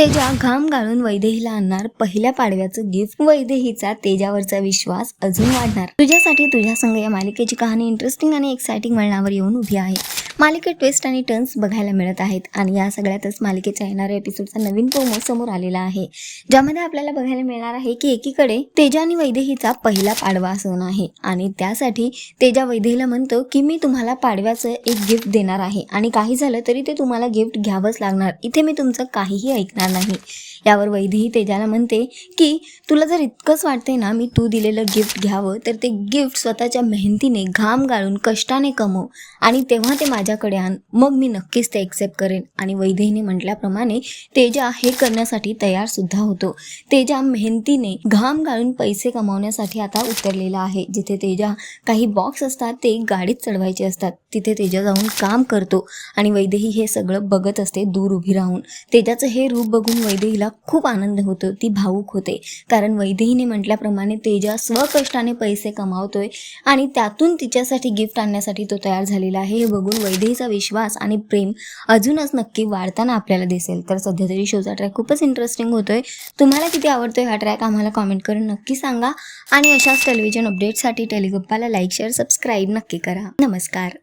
तेजा घाम गाळून वैदेहीला आणणार. पहिल्या पाडव्याचं गिफ्ट वैदेहीचा तेजावरचा विश्वास अजून वाढणार. तुझ्यासाठी तुझ्या संघ या मालिकेची कहाणी इंटरेस्टिंग आणि एक्साइटिंग वळणावर येऊन उभी आहे. मालिकेत ट्विस्ट आणि टर्न्स बघायला मिळत आहेत आणि या सगळ्यातच मालिकेच्या येणाऱ्या एपिसोडचा नवीन प्रोमो समोर आलेला आहे ज्यामध्ये आपल्याला बघायला मिळणार आहे की एकीकडे तेजा आणि वैदेहीचा पहिला पाडवा सण आहे आणि त्यासाठी तेजा वैदेहीला म्हणतो की मी तुम्हाला पाडव्याचं एक गिफ्ट देणार आहे आणि काही झालं तरी ते तुम्हाला गिफ्ट घ्यावंच लागणार. इथे मी तुमचं काहीही ऐकणार नाही. यावर वैधही तेजाला म्हणते की तुला जर इतकंच वाटते ना मी तू दिलेलं गिफ्ट घ्यावं तर ते गिफ्ट स्वतःच्या मेहनतीने घाम गाळून कष्टाने कमव आणि तेव्हा ते माझ्याकडे आण. मग मी नक्कीच ते एक्सेप्ट करेन. आणि वैदेहीने म्हटल्याप्रमाणे तेजा हे करण्यासाठी तयार सुद्धा होतो. तेजा मेहनतीने घाम गाळून पैसे कमावण्यासाठी आता उतरलेला आहे. जिथे तेजा काही बॉक्स असतात ते गाडीत चढवायचे असतात. तिथे तेजा जाऊन काम करतो आणि वैदेही हे सगळं बघत असते दूर उभी राहून. तेजाचं हे रूप बघून वैदेहीला खूप आनंद होतो ती भावूक होते. कारण वैदेहीने म्हटल्याप्रमाणे तेजा स्वकष्टाने पैसे कमावतोय आणि त्यातून तिच्यासाठी गिफ्ट आणण्यासाठी तो तयार झालेला आहे हे बघून वैदेहीचा विश्वास आणि प्रेम अजूनच नक्की वाढताना आपल्याला दिसेल. तर सध्या तरी शोचा ट्रॅक खूपच इंटरेस्टिंग होतोय. तुम्हाला किती आवडतोय हा ट्रॅक आम्हाला कॉमेंट करून नक्की सांगा. आणि अशाच टेलिव्हिजन अपडेटसाठी टेलिगप्पाला लाईक शेअर सबस्क्राईब नक्की करा. नमस्कार.